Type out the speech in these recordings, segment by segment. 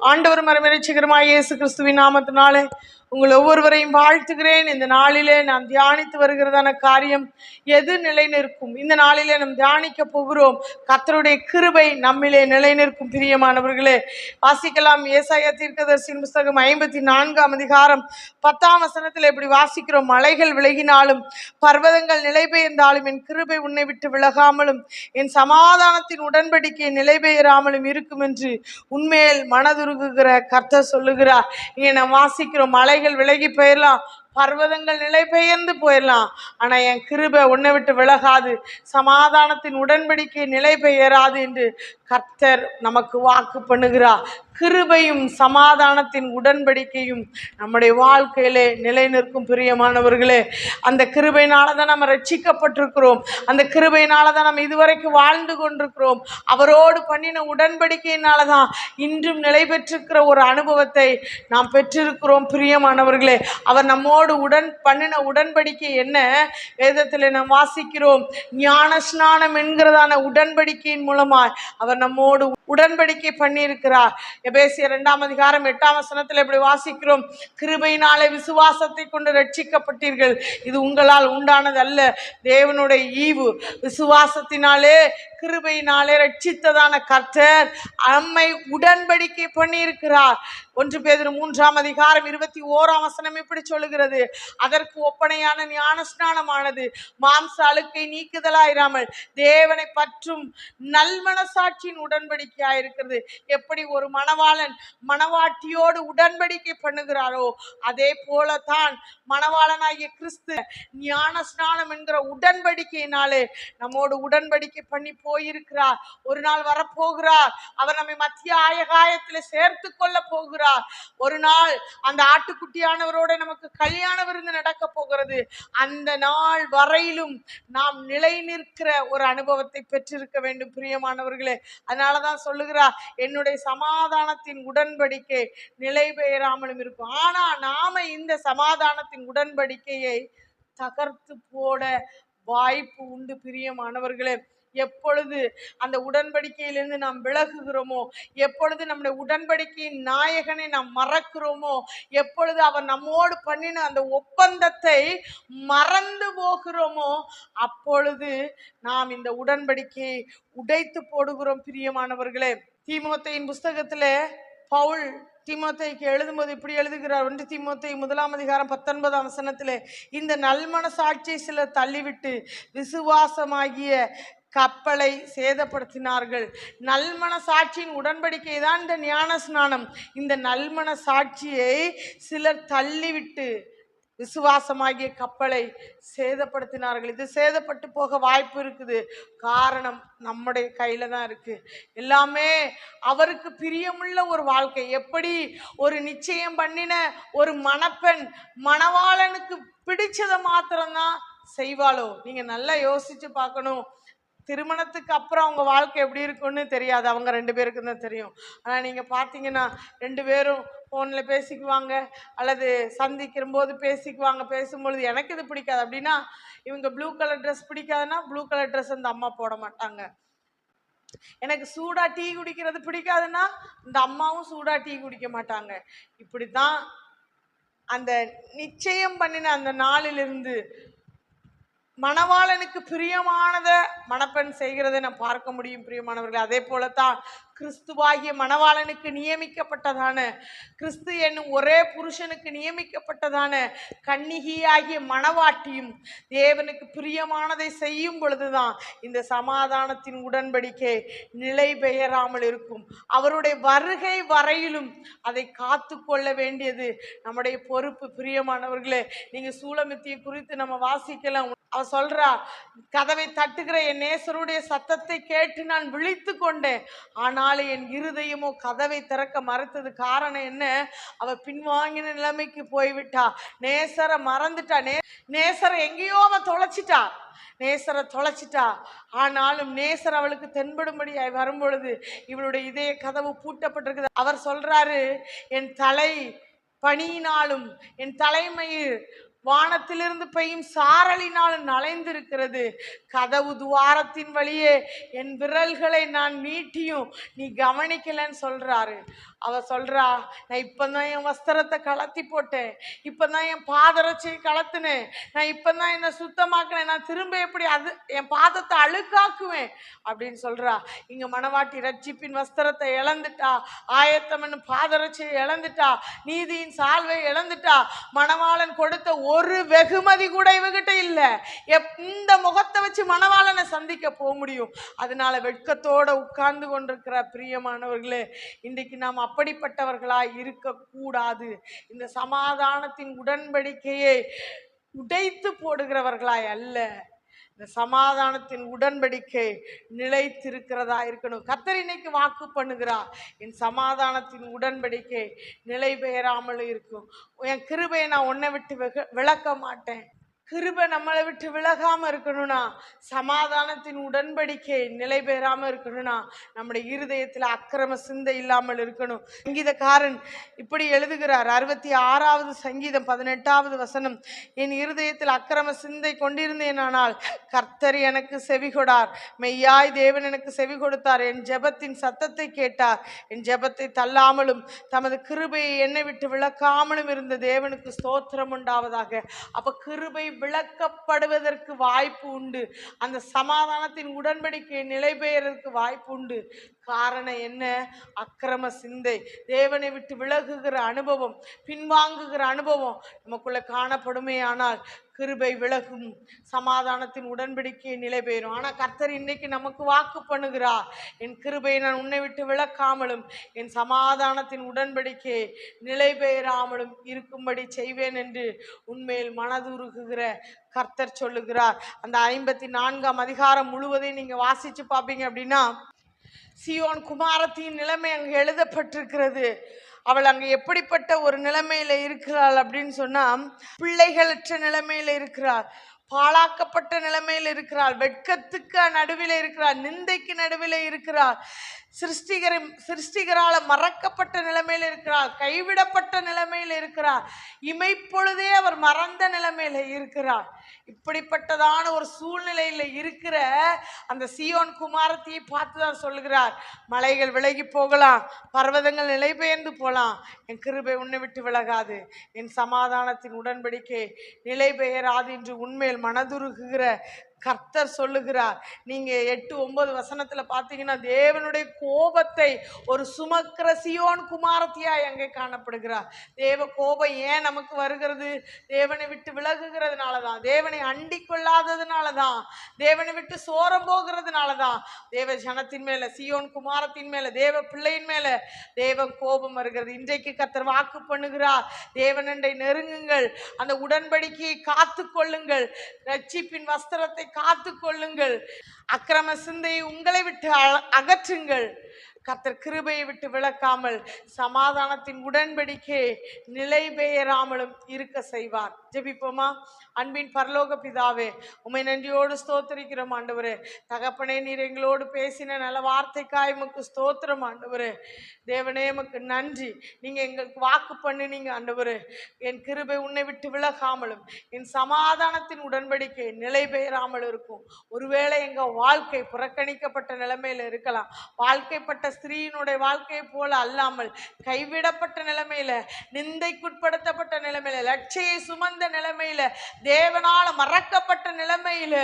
ஆண்டவர் மரமரிச்சிகரமாய் இயேசு கிறிஸ்துவின் நாமத்தினாலே உங்கள் ஒவ்வொருவரையும் வாழ்த்துகிறேன். இந்த நாளிலே நாம் தியானித்து வருகிறதான காரியம் எது நிலை நிற்கும் இந்த நாளிலே நாம் தியானிக்க போகிறோம். கர்த்தருடைய கிருபை நம்மிலே நிலை நிற்கும் பிரியமானவர்களே. வாசிக்கலாம் ஏசாயா தீர்க்கதர்சின் புஸ்தகம் ஐம்பத்தி நான்காம் அதிகாரம் பத்தாம் வசனத்தில் எப்படி வாசிக்கிறோம்? மலைகள் விலகினாலும் பர்வதங்கள் நிலை பெயர்ந்தாலும் என் கிருபை உன்னை விட்டு விலகாமலும் என் சமாதானத்தின் உடன்படிக்கை நிலை பெயராமலும் இருக்கும் என்று உண்மையில் மனதுருகுகிற கர்த்தர் சொல்லுகிறார். இங்கே நாம் வாசிக்கிறோம் மலை மலைகள் விலகி போயிடலாம் பர்வதங்கள் நிலை பெயர்ந்து போயிடலாம் ஆனால் என் கிருபை உன்னை விட்டு விலகாது. சமாதானத்தின் உடன்படிக்கை நிலை பெயராது என்று கர்த்தர் நமக்கு வாக்கு பண்ணுகிறார் கிருபையும் சமாதானத்தின் உடன்படிக்கையும் நம்முடைய வாழ்க்கையிலே நிலை நிற்கும் பிரியமானவர்களே. அந்த கிருபையினால தான் நம்ம ரட்சிக்கப்பட்டிருக்கிறோம். அந்த கிருபையினால தான் நம்ம இதுவரைக்கும் வாழ்ந்து கொண்டிருக்கிறோம். அவரோடு பண்ணின உடன்படிக்கையினால தான் இன்றும் நிலை பெற்றிருக்கிற ஒரு அனுபவத்தை நாம் பெற்றிருக்கிறோம் பிரியமானவர்களே. அவர் நம்மோடு உடன் பண்ணின உடன்படிக்கை என்ன? வேதத்தில் நாம் வாசிக்கிறோம். ஞான ஸ்நானம் என்கிறதான உடன்படிக்கையின் மூலமாய் அவர் நம்மோடு உடன்படிக்கை பண்ணியிருக்கிறார். எபேசிய இரண்டாம் அதிகாரம் எட்டாம் வசனத்தில் இப்படி வாசிக்கிறோம். கிருபையினாலே விசுவாசத்தை கொண்டு ரட்சிக்கப்பட்டீர்கள். இது உங்களால் உண்டானது அல்ல தேவனுடைய ஈவு. விசுவாசத்தினாலே கிருபையினாலே ரட்சித்ததான கர்த்தர் நம்மை உடன்படிக்கை பண்ணியிருக்கிறார். ஒன்று பேர் மூன்றாம் அதிகாரம் இருபத்தி ஓராம் வசனம் இப்படி சொல்லுகிறது. அதற்கு ஒப்பனையான ஞான ஸ்நானமானது மாம்ச அழுக்கை நீக்குதலாயிராமல் தேவனை பற்றும் நல்மனசாட்சியின் உடன்படிக்கையாயிருக்கிறது எப்படி ஒரு மணவாளன் மணவாட்டியோடு உடன்படிக்கை பண்ணுகிறாரோ அதே போலத்தான் மணவாளனாகிய கிறிஸ்து ஞான ஸ்நானம் என்கிற உடன்படிக்கையினாலே நம்மோடு உடன்படிக்கை பண்ணி போயிருக்கிறார். ஒரு நாள் வரப்போகிறார். அவர் நம்மை மத்திய ஆயகாயத்தில் சேர்த்து கொள்ள போகிறார். ஒரு நாள் அந்த ஆட்டுக்குட்டியானவரோட நமக்கு கல்யாண விருந்து நடக்க போகிறது. அந்த நாள் வரையிலும் நாம் நிலை நிற்கிற ஒரு அனுபவத்தை பெற்றிருக்க வேண்டும் பிரியமானவர்களே. அதனால தான் சொல்லுகிறார் என்னுடைய சமாதானத்தின் உடன்படிக்கை நிலை பெயராமலும் இருக்கும். ஆனால் நாம இந்த சமாதானத்தின் உடன்படிக்கையை தகர்த்து போட வாய்ப்பு உண்டு பிரியமானவர்களே. எப்பொழுது அந்த உடன்படிக்கையிலிருந்து நாம் விலகுகிறோமோ எப்பொழுது நம்முடைய உடன்படிக்கையின் நாயகனை நாம் மறக்கிறோமோ எப்பொழுது அவர் நம்மோடு பண்ணின அந்த ஒப்பந்தத்தை மறந்து போகிறோமோ அப்பொழுது நாம் இந்த உடன்படிக்கையை உடைத்து போடுகிறோம். பிரியமானவர்களே திமுத்தையின் புஸ்தகத்தில் பவுல் திமுத்தைக்கு எழுதும்போது இப்படி எழுதுகிறார். ஒன்று திமுத்தை முதலாம் அதிகாரம் பத்தொன்பதாம் வசனத்தில் இந்த நல்மன சாட்சியை சிலர் தள்ளிவிட்டு விசுவாசமாகிய கப்பலை சேதப்படுத்தினார்கள். நல்மன சாட்சியின் உடன்படிக்கை தான் இந்த ஞான ஸ்நானம் இந்த நல்மன சாட்சியை சிலர் தள்ளிவிட்டு விசுவாசமாகிய கப்பலை சேதப்படுத்தினார்கள். இது சேதப்பட்டு போக வாய்ப்பு இருக்குது. காரணம் நம்முடைய கையில் தான் இருக்குது எல்லாமே அவருக்கு பிரியமுள்ள ஒரு வாழ்க்கை. எப்படி ஒரு நிச்சயம் பண்ணின ஒரு மணப்பெண் மணவாளனுக்கு பிடிச்சதை மாத்திரம்தான் செய்வாளோ? நீங்கள் நல்லா யோசித்து பார்க்கணும். திருமணத்துக்கு அப்புறம் அவங்க வாழ்க்கை எப்படி இருக்கும்னு தெரியாது. அவங்க ரெண்டு பேருக்கு தான் தெரியும். ஆனால் நீங்கள் பார்த்தீங்கன்னா ரெண்டு பேரும் ஃபோனில் பேசிக்குவாங்க. அல்லது சந்திக்கிற போது பேசிக்குவாங்க. பேசும்பொழுது எனக்கு இது பிடிக்காது. அப்படின்னா இவங்க ப்ளூ கலர் ட்ரெஸ் பிடிக்காதுன்னா ப்ளூ கலர் ட்ரெஸ் அந்த அம்மா போட மாட்டாங்க. எனக்கு சூடா டீ குடிக்கிறது பிடிக்காதுன்னா இந்த அம்மாவும் சூடா டீ குடிக்க மாட்டாங்க. இப்படித்தான் அந்த நிச்சயம் பண்ணின அந்த நாளிலிருந்து மணவாளனுக்கு பிரியமானதை மணப்பெண் செய்கிறதை நான் பார்க்க முடியும் பிரியமானவர்கள். அதே போலத்தான் கிறிஸ்துவாகிய மணவாளனுக்கு நியமிக்கப்பட்டதான கிறிஸ்து என்னும் ஒரே புருஷனுக்கு நியமிக்கப்பட்டதான கன்னிகையாகிய மணவாட்டியும் தேவனுக்கு பிரியமானதை செய்யும் பொழுதுதான் இந்த சமாதானத்தின் உடன்படிக்கை நிலை பெயராமல் இருக்கும். அவருடைய வருகை வரையிலும் அதை காத்து கொள்ள வேண்டியது நம்முடைய பொறுப்பு. பிரியமானவர்களே நீங்கள் சூளமித்தியை குறித்து நம்ம வாசிக்கலாம். அவ சொல்றா கதவை தட்டுகிற என் நேசருடைய சத்தத்தை கேட்டு நான் விழித்து கொண்டேன். ஆனாலும் என் இருதயமோ கதவை திறக்க மறுத்தது காரணம் என்ன? அவ பின்வாங்கின நிலைமைக்கு போய்விட்டா. நேசரை மறந்துட்டா. நே நேசரை எங்கேயோ அவன் தொலைச்சிட்டா. நேசரை தொலைச்சிட்டா. ஆனாலும் நேசர் அவளுக்கு தென்படும்படியாய் வரும்பொழுது இவளுடைய இதய கதவு பூட்டப்பட்டிருக்குது. அவர் சொல்றாரு என் தலை பணியினாலும் என் தலைமையில் வானத்திலிருந்து பெய்யும் சாரலினால் நலைந்திருக்கிறது. கதவு துவாரத்தின் வழியே என் விரல்களை நான் நீட்டியும் நீ கவனிக்கலன்னு சொல்கிறாரு அவ சொல்கிறா நான் இப்போ தான் என் வஸ்திரத்தை கலத்தி போட்டேன். இப்போ தான் என் பாதரட்சியை கலத்துனேன். நான் இப்போ தான் என்னை சுத்தமாக்கினேன். நான் திரும்ப எப்படி அது என் பாதத்தை அழுக்காக்குவேன்? அப்படின்னு சொல்கிறா இங்கே மணவாட்டி ரட்சிப்பின் வஸ்திரத்தை இழந்துட்டா. ஆயத்தமன் பாதரட்சியை இழந்துட்டா. நீதியின் சால்வை இழந்துட்டா. மணவாளன் கொடுத்த ஒரு வெகுமதி கூட இவகிட்ட இல்லை. எப்- இந்த முகத்தை வச்சு மணவாளனை சந்திக்க போக முடியும். அதனால வெட்கத்தோட உட்கார்ந்து கொண்டிருக்கிற பிரியமானவர்களே இன்றைக்கு நாம் அப்படிப்பட்டவர்களாக இருக்கக்கூடாது. இந்த சமாதானத்தின் உடன்படிக்கையை உடைத்து போடுகிறவர்களாய் அல்ல. இந்த சமாதானத்தின் உடன்படிக்கை நிலைத்திருக்கிறதா இருக்கணும். கத்தர் இன்னைக்கு வாக்கு பண்ணுகிறா என் சமாதானத்தின் உடன்படிக்கை நிலை பெயராமல் இருக்கும். என் கிருபையை நான் உன்னை விட்டு விளக்க மாட்டேன். கிருபை நம்மளை விட்டு விலகாம இருக்கணும்னா சமாதானத்தின் உடன்படிக்கை நிலை பெறாம இருக்கணும்னா நம்முடைய இருதயத்துல அக்கிரம சிந்தை இல்லாமல் இருக்கணும். சங்கீதக்காரன் இப்படி எழுதுகிறார். அறுபத்தி ஆறாவது சங்கீதம் பதினெட்டாவது வசனம். என் இருதயத்தில் அக்கிரம சிந்தை கொண்டிருந்தேனானால் கர்த்தர் எனக்கு செவி கொடார். மெய்யாய் தேவன் எனக்கு செவி கொடுத்தார். என் ஜெபத்தின் சத்தத்தை கேட்டார். என் ஜெபத்தை தள்ளாமலும் தமது கிருபையை என்னை விட்டு விளக்காமலும் இருந்த தேவனுக்கு ஸ்தோத்திரம் உண்டாவதாக. அப்ப கிருபை விளக்கப்படுவதற்கு வாய்ப்பு உண்டு. அந்த சமாதானத்தின் உடன்படிக்கை நிலை வாய்ப்பு உண்டு. காரணம் என்ன? அக்கிரம சிந்தை. தேவனை விட்டு விலகுகிற அனுபவம் பின்வாங்குகிற அனுபவம் நமக்குள்ளே காணப்படுமே ஆனால் கிருபை விலகும். சமாதானத்தின் உடன்படிக்கை நிலை பெயரும் ஆனால் கர்த்தர் இன்னைக்கு நமக்கு வாக்கு பண்ணுகிறார் என் கிருபை நான் உன்னை விட்டு விலக்காமலும் என் சமாதானத்தின் உடன்படிக்கே நிலைபெயறாமலும் இருக்கும்படி செய்வேன் என்று உண்மையில் மனதுருகுகிற கர்த்தர் சொல்லுகிறார். அந்த ஐம்பத்தி நான்காம் அதிகாரம் முழுவதையும் நீங்கள் வாசித்து பார்ப்பீங்க அப்படின்னா சியோன் குமாரத்தின் நிலைமை அங்கு எழுதப்பட்டிருக்கிறது. அவள் அங்கே எப்படிப்பட்ட ஒரு நிலைமையில இருக்கிறாள் அப்படின்னு சொன்னா பிள்ளைகளற்ற நிலைமையில இருக்கிறாள் பாழாக்கப்பட்ட நிலைமையில் இருக்கிறாள் வெட்கத்துக்கு நடுவில் இருக்கிறாள் நிந்தைக்கு நடுவில் இருக்கிறாள். சிருஷ்டிகரை சிருஷ்டிகரால் மறக்கப்பட்ட நிலைமையில் இருக்கிறார் கைவிடப்பட்ட நிலைமையில் இருக்கிறார். இமைப்பொழுதே அவர் மறந்த நிலைமையில் இருக்கிறார். இப்படிப்பட்டதான ஒரு சூழ்நிலையில் இருக்கிற அந்த சியோன் குமாரத்தையை பார்த்து தான் சொல்லுகிறார். மலைகள் விலகி போகலாம் பர்வதங்கள் நிலை பெயர்ந்து போகலாம் என் கிருபை உன்னை விட்டு விலகாது. என் சமாதானத்தின் உடன்படிக்கை நிலை பெயராது என்று உண்மையில் மனதுருகுகிற கர்த்தர் சொல்லுகிறார். நீங்கள் எட்டு ஒன்பது வசனத்தில் பார்த்தீங்கன்னா தேவனுடைய கோபத்தை ஒரு சுமக்கிற சியோன் குமாரத்தியாக அங்கே காணப்படுகிறார். தேவ கோபம் ஏன் நமக்கு வருகிறது? தேவனை விட்டு விலகுகிறதுனால தான் தேவனை அண்டி கொள்ளாததுனால தான் தேவனை விட்டு சோரம் போகிறதுனால தான் தேவ ஜனத்தின் மேலே சியோன் குமாரத்தின் மேலே தேவ பிள்ளையின் மேலே தேவ கோபம் வருகிறது. இன்றைக்கு கர்த்தர் வாக்கு பண்ணுகிறார். தேவனண்டை நெருங்குங்கள். அந்த உடன்படிக்கையை காத்து கொள்ளுங்கள் ரட்சிப்பின் வஸ்திரத்தை காத்து கொள்ளுங்கள் அக்கிரம சிந்தையை உங்களை விட்டு அ- அகற்றுங்கள். கர்த்தர் கிருபையை விட்டு விளக்காமல் சமாதானத்தின் உடன்படிக்கை நிலை பெயராமலும் இருக்க செய்வார். ஜெபிப்போமா? அன்பின் பரலோக பிதாவே உமை நன்றியோடு ஸ்தோத்திரிக்கிறோம் ஆண்டவரே. தகப்பனே நீர் எங்களோடு பேசின நல்ல வார்த்தைக்காய் உமக்கு ஸ்தோத்திரம் ஆண்டவரே. தேவனே உமக்கு நன்றி. நீங்கள் எங்களுக்கு வாக்கு பண்ணினீங்க ஆண்டவரே. என் கிருபை உன்னை விட்டு விலகாமலும் என் சமாதானத்தின் உடன்படிக்கை நிலை பெயராமல் இருக்கும். ஒருவேளை எங்கள் வாழ்க்கை புறக்கணிக்கப்பட்ட நிலைமையில் இருக்கலாம். வாழ்க்கைப்பட்ட ஸ்திரீயினுடைய வாழ்க்கையை போல அல்லாமல் கைவிடப்பட்ட நிலைமையில நிந்தைக்குட்படுத்தப்பட்ட நிலைமையில லட்சியை சுமந்த நிலைமையில தேவனால மறக்கப்பட்ட நிலைமையில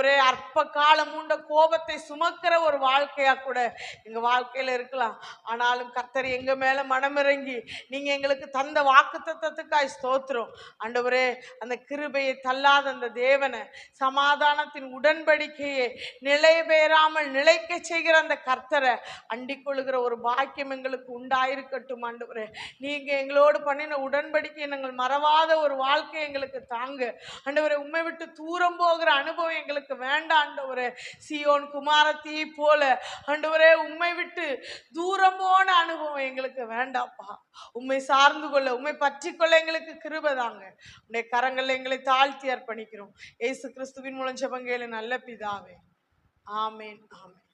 ஒரே அற்ப காலம் உண்ட கோபத்தை சுமக்கிற ஒரு வாழ்க்கையா கூட எங்க வாழ்க்கையில இருக்கலாம். ஆனாலும் கர்த்தர் எங்க மேல மனமிறங்கி நீங்க எங்களுக்கு தந்த வாக்கு தத்துவத்துக்காய் ஸ்தோத்திரம். ஆண்டவரே அந்த கிருபையை தள்ளாத அந்த தேவனை சமாதானத்தின் உடன்படிக்கையை நிலை பெயராமல் நிலைக்க செய்கிற அந்த கர்த்தரை அண்டிக் கொள்ளுகிற ஒரு பாக்கியம் எங்களுக்கு உண்டாயிருக்கட்டும் ஆண்டவரே. நீங்க எங்களோடு பண்ணின உடன்படிக்கை நாங்கள் மறவாத ஒரு வாழ்க்கை எங்களுக்கு தாங்க. ஆண்டவரே உண்மை விட்டு தூரம் போகிற அனுபவம் எங்களுக்கு வேண்டாம் ஆண்டவரே. சியோன் குமாரத்தீ போல. ஆண்டவரே உண்மை விட்டு தூரம் போன அனுபவம் எங்களுக்கு வேண்டாம்ப்பா உண்மை சார்ந்து கொள்ள உண்மை பற்றி கொள்ள எங்களுக்கு கிருபை தாங்க. உடைய கரங்களில் எங்களை தாழ்த்தி அர்ப்பணிக்கிறோம். ஏசு கிறிஸ்துவின் மூலம் ஜபங்கையில நல்ல பிதாவே. ஆமேன் ஆமேன்.